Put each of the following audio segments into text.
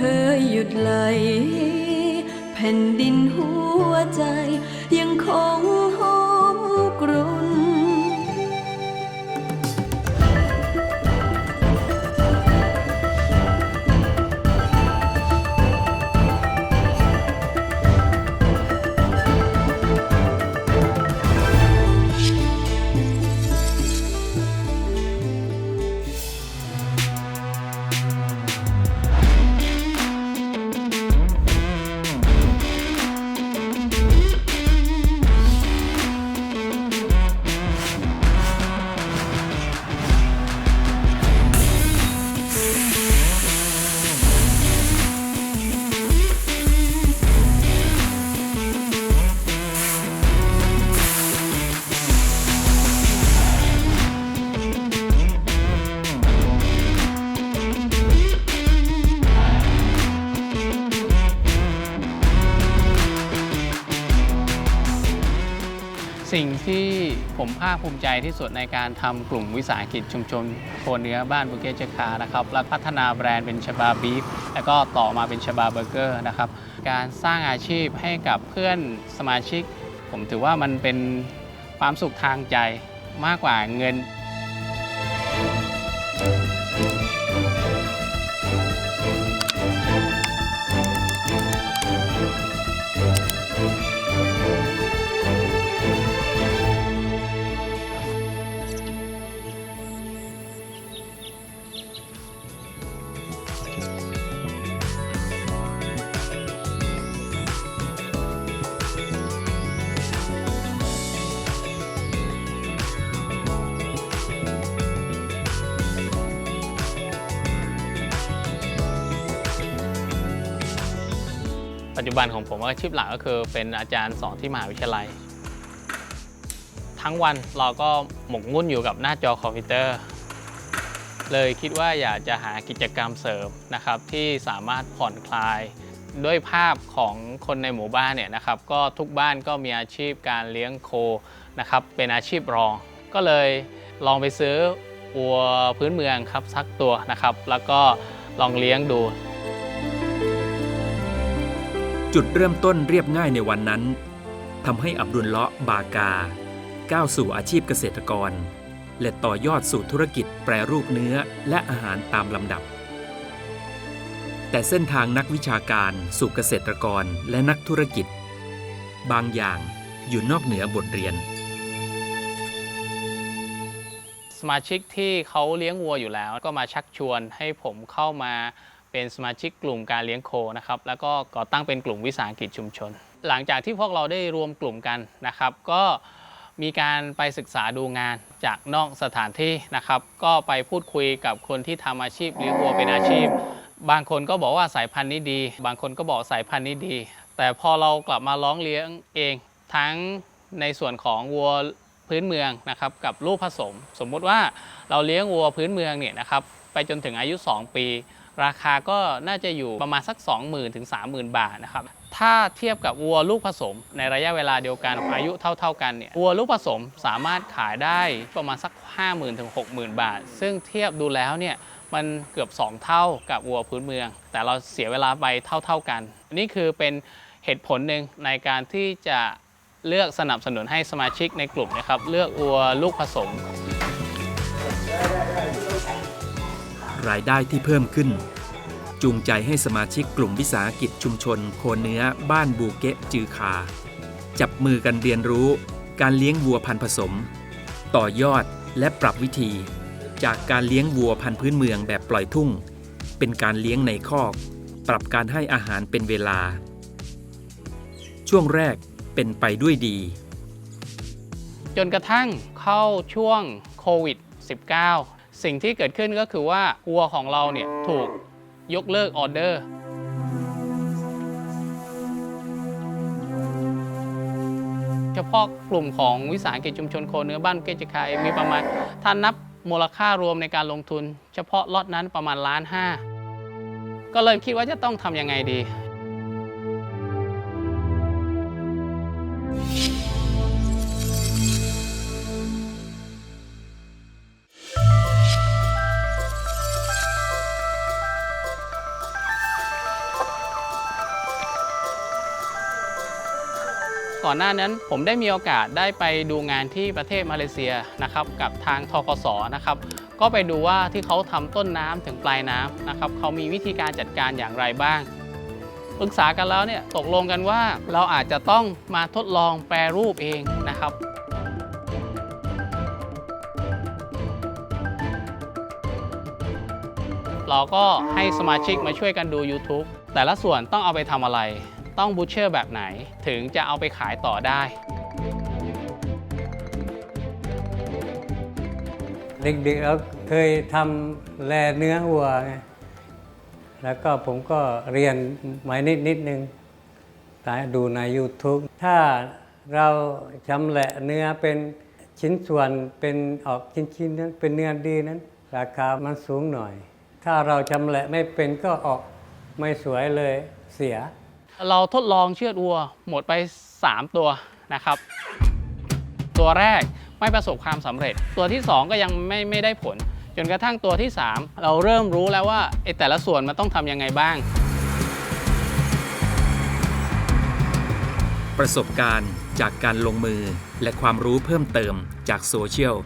ธอหยุดไหล แผ่นดินหัวใจยังคงหอ สิ่งที่ผมภาคภูมิใจที่สุดในการทำกลุ่มวิสาหกิจชุมชนโคเนื้อบ้านบุเกเจคานะครับและพัฒนาแบรนด์เป็นชบาบีฟแล้วก็ต่อมาเป็นชบาเบอร์เกอร์นะครับ การสร้างอาชีพให้กับเพื่อนสมาชิก ผมถือว่ามันเป็นความสุขทางใจมากกว่าเงิน ปัจจุบันของผมอาชีพหลักก็คือเป็นอาจารย์สอนที่มหาวิทยาลัย ทั้งวันเราก็หมกมุ่นอยู่กับหน้าจอคอมพิวเตอร์ เลยคิดว่าอยากจะหากิจกรรมเสริมนะครับ ที่สามารถผ่อนคลายด้วยภาพของคนในหมู่บ้านเนี่ยนะครับ ก็ทุกบ้านก็มีอาชีพการเลี้ยงโคนะครับ เป็นอาชีพรอง ก็เลยลองไปซื้อวัวพื้นเมืองครับสักตัวนะครับ แล้วก็ลองเลี้ยงดู จุดเริ่มต้นเรียบง่ายในวันนั้นทำให้อับดุลเลาะบากา ก้าวสู่อาชีพเกษตรกร และต่อยอดสู่ธุรกิจแปรรูปเนื้อและอาหารตามลำดับ แต่เส้นทางนักวิชาการสู่เกษตรกรและนักธุรกิจ บางอย่างอยู่นอกเหนือบทเรียน สมาชิกที่เขาเลี้ยงวัวอยู่แล้วก็มาชักชวนให้ผมเข้ามา เป็นสมาชิกกลุ่มการเลี้ยงโคนะครับแล้วก็ก่อตั้งเป็นกลุ่มวิสาหกิจชุมชน หลังจากที่พวกเราได้รวมกลุ่มกันนะครับ ก็มีการไปศึกษาดูงานจากนอกสถานที่นะครับ ก็ไปพูดคุยกับคนที่ทำอาชีพเลี้ยงวัวเป็นอาชีพ บางคนก็บอกว่าสายพันธุ์นี้ดี บางคนก็บอกสายพันธุ์นี้ดี แต่พอเรากลับมาร้องเลี้ยงเอง ทั้งในส่วนของวัวพื้นเมืองนะครับกับลูกผสม สมมุติว่าเราเลี้ยงวัวพื้นเมืองเนี่ยนะครับไปจนถึงอายุ 2 ปี ราคาก็น่าจะอยู่ประมาณสัก 20,000ถึง30,000 บาทนะครับถ้าเทียบกับวัวลูกผสม ในระยะเวลาเดียวกันอายุเท่า ๆ กันเนี่ยวัวลูกผสมสามารถขายได้ประมาณสัก 50,000ถึง60,000 บาท ซึ่งเทียบดูแล้วเนี่ยมันเกือบ 2 เท่ากับวัวพื้นเมือง แต่เราเสียเวลาไปเท่า ๆกัน นี่คือเป็นเหตุผลหนึ่งในการที่จะเลือกสนับสนุนให้สมาชิกในกลุ่มนะครับเลือกวัวลูกผสม รายได้ที่เพิ่มขึ้น จูงใจให้สมาชิกกลุ่มวิสาหกิจชุมชน โคเนื้อบ้านบูเกะจือคา จับมือกันเรียนรู้ การเลี้ยงวัวพันธุ์ผสม ต่อยอดและปรับวิธี จากการเลี้ยงวัวพันธุ์พื้นเมืองแบบปล่อยทุ่ง เป็นการเลี้ยงในคอก ปรับการให้อาหารเป็นเวลา ช่วงแรกเป็นไปด้วยดี จนกระทั่งเข้าช่วงโควิด -19 สิ่งที่เกิดขึ้นก็คือว่าวัวของเราเนี่ยถูกยกเลิกออเดอร์เฉพาะกลุ่มของวิสาหกิจชุมชนโคเนื้อบ้านเกจิคายมีประมาณ ถ้านับมูลค่ารวมในการลงทุน เฉพาะล็อตนั้นประมาณล้านห้าก็เลยคิดว่าจะต้องทำยังไงดี ก่อนหน้านั้นผมได้มีโอกาสได้ไปดูงานที่ประเทศมาเลเซียนะครับกับทางทกสนะครับก็ไปดูว่าที่เขาทำต้นน้ำถึงปลายน้ำนะครับเขามีวิธีการจัดการอย่างไรบ้างปรึกษากันแล้วเนี่ยตกลงกันว่าเราอาจจะต้องมาทดลองแปรรูปเองนะครับเราก็ให้สมาชิกมาช่วยกันดู YouTube แต่ละส่วนต้องเอาไปทำอะไร ต้องบูชเชอร์แบบไหนถึงจะเอาไปขายต่อได้ เด็กๆเราเคยทำแลเนื้อวัวไงแล้วก็ผมก็เรียนมานิดนิดนึงตายดูใน YouTube ถ้าเราชำแหละเนื้อเป็นชิ้นส่วนเป็นออกชิ้นๆนั้นเป็นเนื้อดีนั้น ราคามันสูงหน่อย ถ้าเราชำแหละไม่เป็นก็ออกไม่สวยเลยเสีย เราทดลองเชือดวัวหมดไป 3 ตัวนะครับ ตัวแรกไม่ประสบความสำเร็จ ตัวที่ 2 ก็ยังไม่ไม่ได้ผล จนกระทั่งตัวที่ 3 เราเริ่มรู้แล้วว่าไอ้แต่ละส่วนมันต้องทำยังไงบ้าง ประสบการณ์จากการลงมือและความรู้เพิ่มเติมจากโซเชียล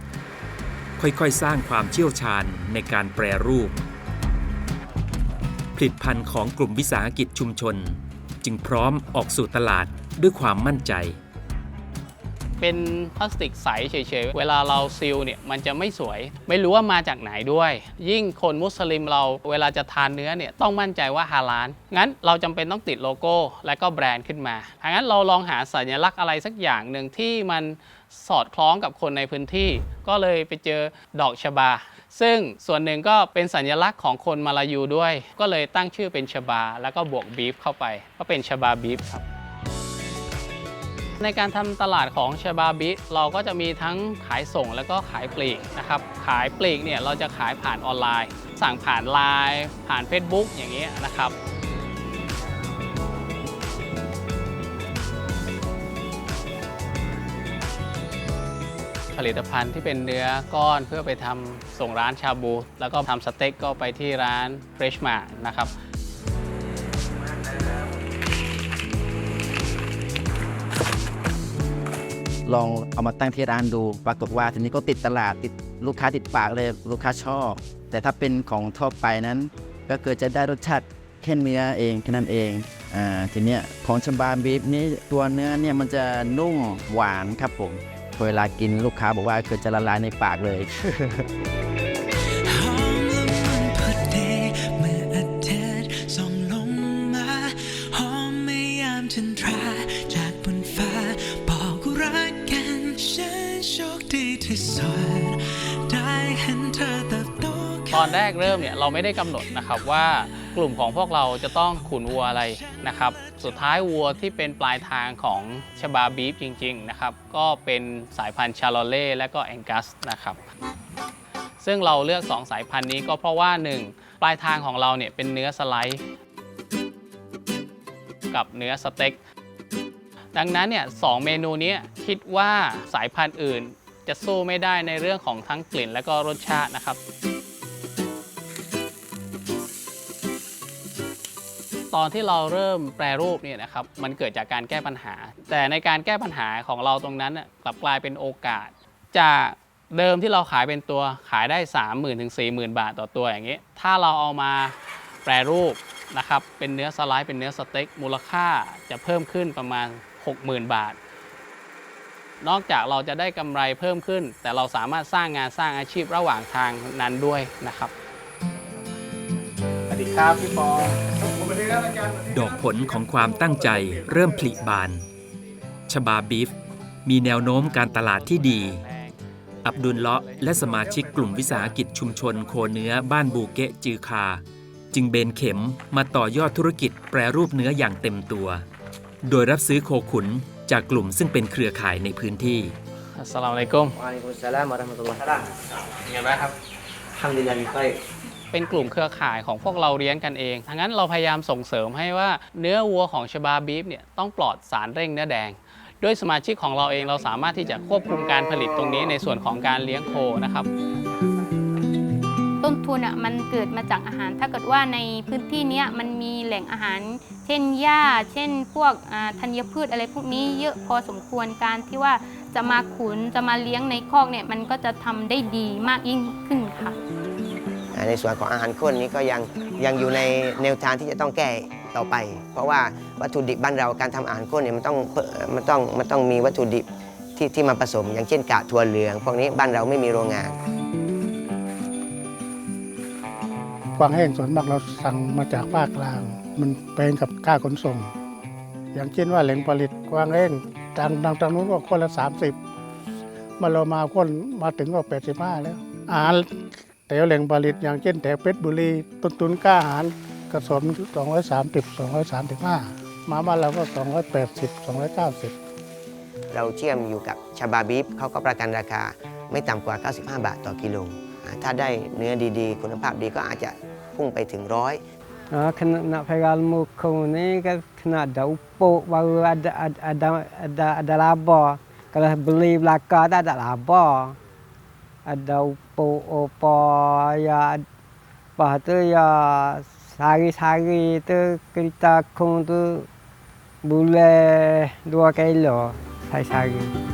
ค่อยๆ สร้างความเชี่ยวชาญในการแปรรูป ผลิตภัณฑ์ของกลุ่มวิสาหกิจชุมชน จึงพร้อมออกสู่ตลาดด้วยความมั่นใจ เป็นพลาสติกใสเฉยๆ เวลาเราซีลเนี่ยมันจะไม่สวย ไม่รู้ว่ามาจากไหนด้วย ยิ่งคนมุสลิมเราเวลาจะทานเนื้อเนี่ยต้องมั่นใจว่าฮาลาลงั้นเราจำเป็นต้องติดโลโก้และก็แบรนด์ขึ้นมาถ้างั้นเราลองหาสัญลักษณ์อะไรสักอย่างหนึ่งที่มันสอดคล้องกับคนในพื้นที่ ก็เลยไปเจอดอกชบา ซึ่งส่วนหนึ่งก็เป็นสัญลักษณ์ของคนมาลายูด้วย ก็เลยตั้งชื่อเป็นชบา แล้วก็บวกบีฟเข้าไป ก็เป็นชบาบีฟครับ ในการทำตลาดของชาบาบิ เราก็จะมีทั้งขายส่งแล้วก็ขายปลีกนะครับ ขายปลีกเนี่ยเราจะขายผ่านออนไลน์ สั่งผ่านไลน์ผ่าน Facebook อย่างเงี้ยนะครับผลิตภัณฑ์ที่เป็นเนื้อก้อนเพื่อไปทำส่งร้านชาบู แล้วก็ทำสเต็กก็ไปที่ร้าน Fresh m a นะครับ ลองเอามาตั้งที่ร้านดู ปรากฏว่าทีนี้ก็ติดตลาดติดลูกค้าติดปากเลยลูกค้าชอบ แต่ถ้าเป็นของทั่วไปนั้น ก็เกิดจะได้รสชาติแค่เนื้อเองแค่นั้นเองอ่าทีเนี้ยของชมบาบีฟนี่ตัวเนื้อเนี่ยมันจะนุ่มหวานครับผมเวลากินลูกค้าบอกว่าเกิดจะละลายในปากเลย ตอนแรกเริ่มเนี่ยเราไม่ได้กำหนดนะครับว่ากลุ่มของพวกเราจะต้องขุนวัวอะไรนะครับ สุดท้ายวัวที่เป็นปลายทางของชบาบีฟจริงๆนะครับ ก็เป็นสายพันธุ์ชาโลเล่และก็แองกัสนะครับซึ่งเราเลือก 2 สายพันธุ์นี้ก็เพราะว่า 1 ปลายทางของเราเนี่ยเป็นเนื้อสไลด์ กับเนื้อสเต็กดังนั้นเนี่ยสองเมนูนี้คิดว่าสายพันธุ์อื่น จะสู้ไม่ได้ในเรื่องของทั้งกลิ่นและก็รสชาตินะครับ ตอนที่เราเริ่มแปรรูปเนี่ยนะครับมันเกิดจากการแก้ปัญหา แต่ในการแก้ปัญหาของเราตรงนั้นกลับกลายเป็นโอกาส จากเดิมที่เราขายเป็นตัวขายได้ 3 0 0 0 0ถึง40,000 บาทต่อตัวอย่างนี้ ถ้าเราเอามาแปรรูปนะครับเป็นเนื้อสไลด์เป็นเนื้อสเต็กมูลค่าจะเพิ่มขึ้นประมาณ 60,000 บาท นอกจากเราจะได้กำไรเพิ่มขึ้น แต่เราสามารถสร้างงานสร้างอาชีพระหว่างทางนั้นด้วยนะครับสวัสดีครับพี่ปอดอกผลของความตั้งใจเริ่มผลิบานชบาบีฟมีแนวโน้มการตลาดที่ดี อับดุลเลาะห์และสมาชิกกลุ่มวิสาหกิจชุมชนโคเนื้อบ้านบูเกะจือคา จึงเบนเข็มมาต่อยอดธุรกิจแปรรูปเนื้ออย่างเต็มตัว โดยรับซื้อโคขุน จากกลุ่มซึ่งเป็นเครือข่ายในพื้นที่อัสสลามุอะลัยกุม Waalaikumsalam warahmatullahi wabarakatuh. ยังไงบ้างครับ Alhamdulillah baik. เป็นกลุ่มเครือข่ายของพวกเราเลี้ยงกันเองทั้งนั้นเราพยายามส่งเสริมให้ว่าเนื้อวัวของชบาบีฟเนี่ยต้องปลอดสารเร่งเนื้อแดงด้วยสมาชิกของเราเองเราสามารถที่จะควบคุมการผลิตตรงนี้ในส่วนของการเลี้ยงโคนะครับต้น ทุนอะมันเกิดมาจากอาหาร ถ้าเกิดว่าในพื้นที่เนี้ยมันมีแหล่งอาหาร เช่นหญ้า เช่น พวกธัญพืชอะไรพวกนี้เยอะพอสมควรการที่ว่าจะมาขุนจะมาเลี้ยงในคอกเนี่ยมันก็จะทำได้ดีมากยิ่งขึ้นค่ะ ในส่วนของอาหารข้นนี้ก็ยังยังอยู่ในแนวทางที่จะต้องแก้ต่อไป เพราะว่าวัตถุดิบบ้านเราการทำอาหารข้นเนี่ยมันต้องมันต้องมันต้องมีวัตถุดิบที่ที่มาผสม อย่างเช่นกากถั่วเหลืองพวกนี้บ้านเราไม่มีโรงงาน กวางแห้งส่วนมากเราสั่งมาจากภาคกลาง มันแพงกับค่าขนส่ง อย่างเช่นว่าแหล่งผลิตกวางแห้งทางทางทางนู้นก็คนละ 30 มาเรามาคนมาถึงก็ 85 แล้ว อาหารแถวแหล่งผลิตอย่างเช่นแถวเพชรบุรีต้นทุนค่าอาหารกระสอบ230 235 มาบ้านเราก็ 280 290 เราเชื่อมอยู่กับชาบาบีฟเขาก็ประกันราคาไม่ต่ำกว่า 95 บาทต่อกิโล ถ้าได้เนื้อดีๆ คุณภาพดีก็อาจจะพุ่งไปถึงร้อย Ah, kena nak pegang muka ni kan kena ada upuk baru ada ada ada ada, ada laba. kalau beli belakang tak ada laba. Ada upo opo ya lepas tu ya sehari-hari tu kita kong tu boleh dua kilo sehari-hari.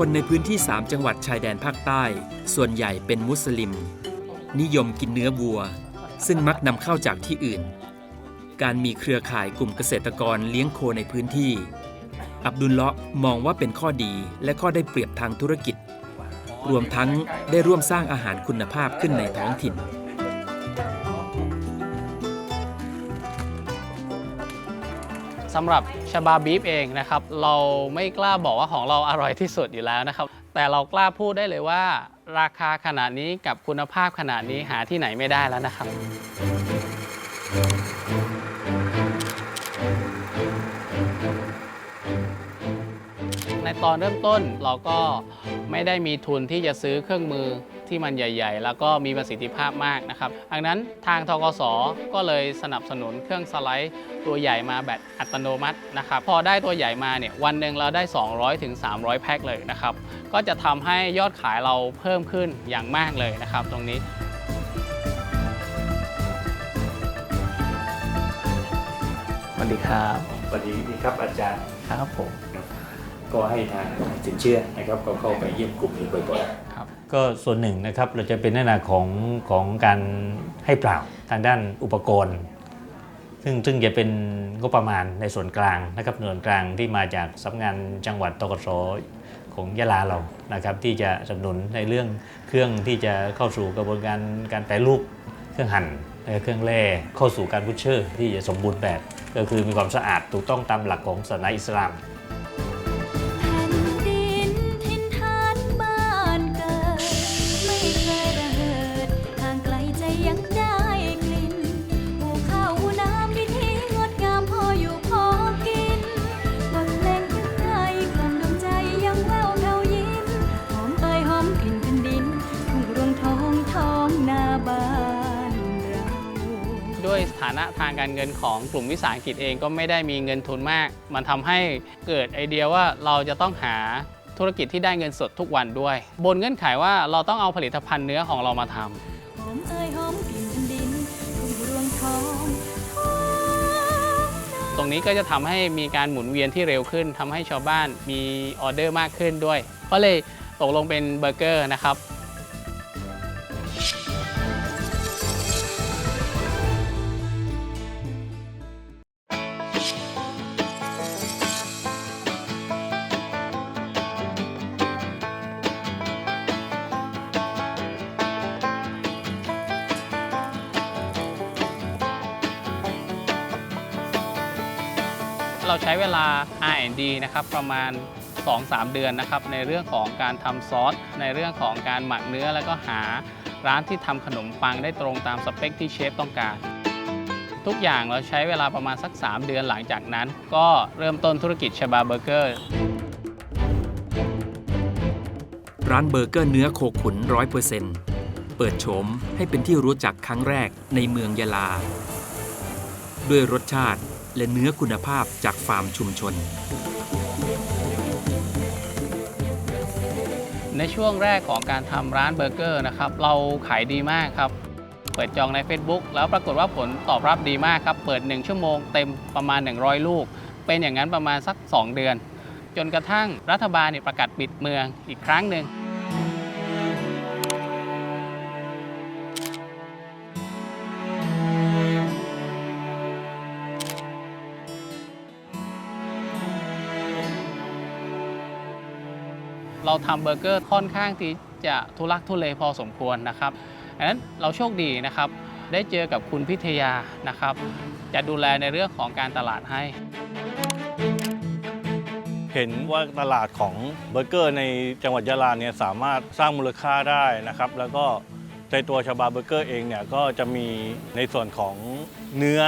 คนในพื้นที่ 3 จังหวัดชายแดนภาคใต้ ส่วนใหญ่เป็นมุสลิม นิยมกินเนื้อวัว ซึ่งมักนำเข้าจากที่อื่น การมีเครือข่ายกลุ่มเกษตรกรเลี้ยงโคในพื้นที่ อับดุลเลาะมองว่าเป็นข้อดีและข้อได้เปรียบทางธุรกิจ รวมทั้งได้ร่วมสร้างอาหารคุณภาพขึ้นในท้องถิ่น สำหรับชาบาบีฟเองนะครับ เราไม่กล้าบอกว่าของเราอร่อยที่สุดอยู่แล้วนะครับ แต่เรากล้าพูดได้เลยว่า ราคาขนาดนี้กับคุณภาพขนาดนี้หาที่ไหนไม่ได้แล้วนะครับในตอนเริ่มต้นเราก็ไม่ได้มีทุนที่จะซื้อเครื่องมือ ที่มันใหญ่ ๆ แล้วก็มีประสิทธิภาพมากนะครับดังนั้นทางทกสก็เลยสนับสนุนเครื่องสไลด์ตัวใหญ่มาแบบอัตโนมัตินะครับพอได้ตัวใหญ่มาเนี่ยวันหนึ่งเราได้ 200ถึง300 แพ็คเลยนะครับก็จะทำให้ยอดขายเราเพิ่มขึ้นอย่างมากเลยนะครับ ตรงนี้สวัสดีครับสวัสดีครับอาจารย์ครับผมก็ให้ทางสินเชื่อนะครับก็เข้าไปเยี่ยมกลุ่มนี้บ่อยครับๆ ก็ส่วนหนึ่งนะครับเราจะเป็นในหนาของของการให้เปล่าทางด้านอุปกรณ์ ซึ่งซึ่งจะเป็นงบประมาณในส่วนกลางนะครับส่วนกลางที่มาจากสำนักงานจังหวัดตกสของยะลาเรานะครับที่จะสนับสนุนในเรื่องเครื่องที่จะเข้าสู่กระบวนการการแปรรูปเครื่องหั่นเครื่องแร่เข้าสู่การบูชเชอร์ ที่จะสมบูรณ์แบบ ก็คือมีความสะอาดถูกต้องตามหลักของศาสนาอิสลาม ฐานะทางการเงินของกลุ่มวิสาหกิจเองก็ไม่ได้มีเงินทุนมาก มันทำให้เกิดไอเดียว่าเราจะต้องหาธุรกิจที่ได้เงินสดทุกวันด้วย บนเงื่อนไขว่าเราต้องเอาผลิตภัณฑ์เนื้อของเรามาทำหอมเอ่ยหอมกลิ่นแผ่นดินทุ่งรวงทองท้องตรงนี้ก็จะทำให้มีการหมุนเวียนที่เร็วขึ้นทำให้ชาวบ้านมีออเดอร์มากขึ้นด้วย ก็เลยตกลงเป็นเบอร์เกอร์นะครับ R&D นะครับประมาณ 2-3 เดือนนะครับในเรื่องของการทำซอส ในเรื่องของการหมักเนื้อแล้วก็หาร้านที่ทำขนมปังได้ตรงตามสเปคที่เชฟต้องการ ทุกอย่างเราใช้เวลาประมาณสัก 3 เดือนหลังจากนั้น ก็เริ่มต้นธุรกิจชบาเบอร์เกอร์ร้านเบอร์เกอร์เนื้อโคขุนร้อยเปอร์เซ็นต์เปิดโฉมให้เป็นที่รู้จักครั้งแรกในเมืองยะลา ด้วยรสชาติและเนื้อคุณภาพจากฟาร์มชุมชน ในช่วงแรกของการทำร้านเบอร์เกอร์นะครับ เราขายดีมากครับ เปิดจองใน Facebook แล้วปรากฏว่าผลตอบรับดีมากครับ เปิด 1 ชั่วโมงเต็มประมาณ 100 ลูก เป็นอย่างนั้นประมาณสัก 2 เดือน จนกระทั่งรัฐบาลประกาศปิดเมืองอีกครั้งหนึ่ง เราทำเบอร์เกอร์ค่อนข้างที่จะทุลักทุเลพอสมควรนะครับดังนั้นเราโชคดีนะครับ ได้เจอกับคุณพิทยานะครับ จะดูแลในเรื่องของการตลาดให้ เห็นว่าตลาดของเบอร์เกอร์ในจังหวัดยะลาเนี่ยสามารถสร้างมูลค่าได้นะครับ แล้วก็ในตัวชาบาเบอร์เกอร์เองเนี่ยก็จะมีในส่วนของเนื้อ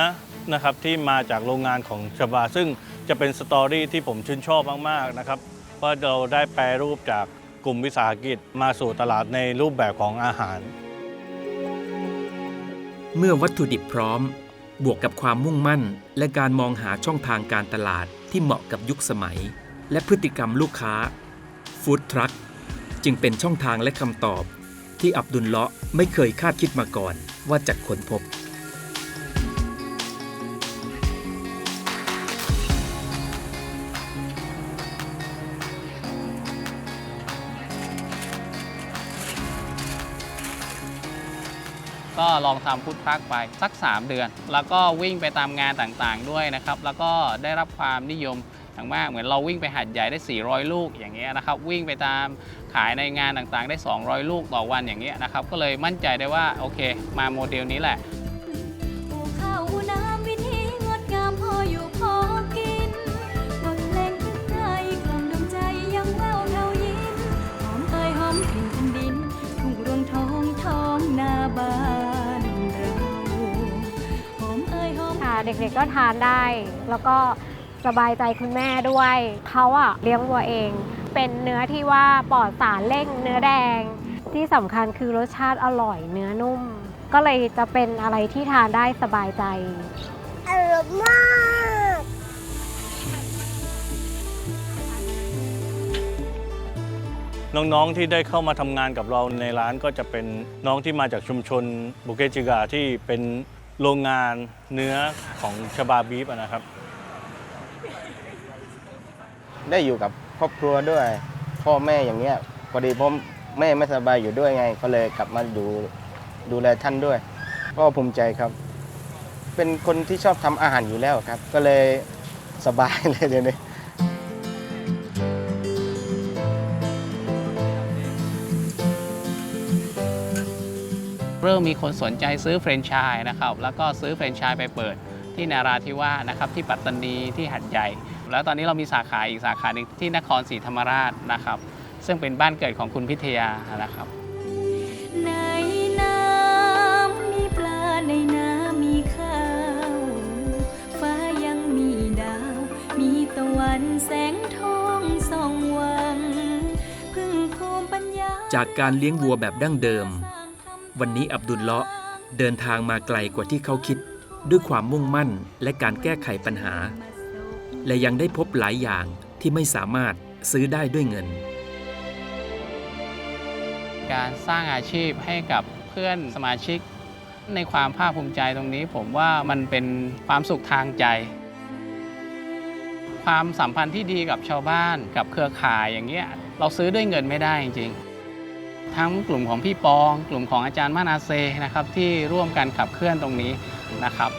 นะครับที่มาจากโรงงานของชาบา ซึ่งจะเป็นสตอรี่ที่ผมชื่นชอบมากๆนะครับ ว่าเราได้แปรรูปจากกลุ่มวิสาหกิจมาสู่ตลาดในรูปแบบของอาหาร เมื่อวัตถุดิบพร้อม บวกกับความมุ่งมั่น และการมองหาช่องทางการตลาดที่เหมาะกับยุคสมัย และพฤติกรรมลูกค้าฟู้ดทรัคจึงเป็นช่องทางและคำตอบ ที่อับดุลเลาะไม่เคยคาดคิดมาก่อนว่าจะค้นพบ ก็ลองทำพุทธพักไปสัก 3 เดือน แล้วก็วิ่งไปตามงานต่างๆด้วยนะครับ แล้วก็ได้รับความนิยมอย่างมาก เหมือนเราวิ่งไปหัดใหญ่ได้ 400 ลูกอย่างเงี้ยนะครับ วิ่งไปตามขายในงานต่างๆ ได้ 200 ลูกต่อวันอย่างเงี้ยนะครับ ก็เลยมั่นใจได้ว่าโอเค มาโมเดลนี้แหละ เด็กๆก็ทานได้ แล้วก็สบายใจคุณแม่ด้วยเขาอะเลี้ยงวัวเอง เป็นเนื้อที่ว่าปลอดสารเร่งเนื้อแดง ที่สำคัญคือรสชาติอร่อยเนื้อนุ่ม ก็เลยจะเป็นอะไรที่ทานได้สบายใจอร่อยมากน้องๆที่ได้เข้ามาทำงานกับเราในร้านก็จะเป็นน้องที่มาจากชุมชนบุเกจิกาที่เป็น โรงงานเนื้อของชบาบีฟนะครับ ได้อยู่กับครอบครัวด้วย พ่อแม่อย่างเงี้ยพอดีพ่อแม่ไม่สบายอยู่ด้วยไง ก็เลยกลับมาดูดูแลท่านด้วย ก็ภูมิใจครับ เป็นคนที่ชอบทำอาหารอยู่แล้วครับ ก็เลยสบายเลยเดี๋ยวนี้ เริ่มมีคนสนใจซื้อแฟรนไชส์นะครับแล้วก็ซื้อแฟรนไชส์ไปเปิดที่นาราธิวาสนะครับที่ปัตตานีที่หัดใหญ่ แล้วตอนนี้เรามีสาขาอีกสาขาหนึ่งที่นครศรีธรรมราชนะครับ ซึ่งเป็นบ้านเกิดของคุณพิทยานะครับในน้ำมีปลาในน้ำมีข้าว ฟ้ายังมีดาว มีตะวันแสงทองส่องวัง พึ่งภูมิปัญญา จากการเลี้ยงวัวแบบดั้งเดิม วันนี้อับดุลเลาะห์เดินทางมาไกลกว่าที่เขาคิด ด้วยความมุ่งมั่นและการแก้ไขปัญหา และยังได้พบหลายอย่างที่ไม่สามารถซื้อได้ด้วยเงิน การสร้างอาชีพให้กับเพื่อนสมาชิก ในความภาคภูมิใจตรงนี้ ผมว่ามันเป็นความสุขทางใจ ความสัมพันธ์ที่ดีกับชาวบ้านกับเครือข่ายอย่างเงี้ยเราซื้อด้วยเงินไม่ได้จริงๆ ทั้งกลุ่มของพี่ปอง กลุ่มของอาจารย์มานาเซนะครับที่ร่วมกันขับเคลื่อนตรงนี้นะครับ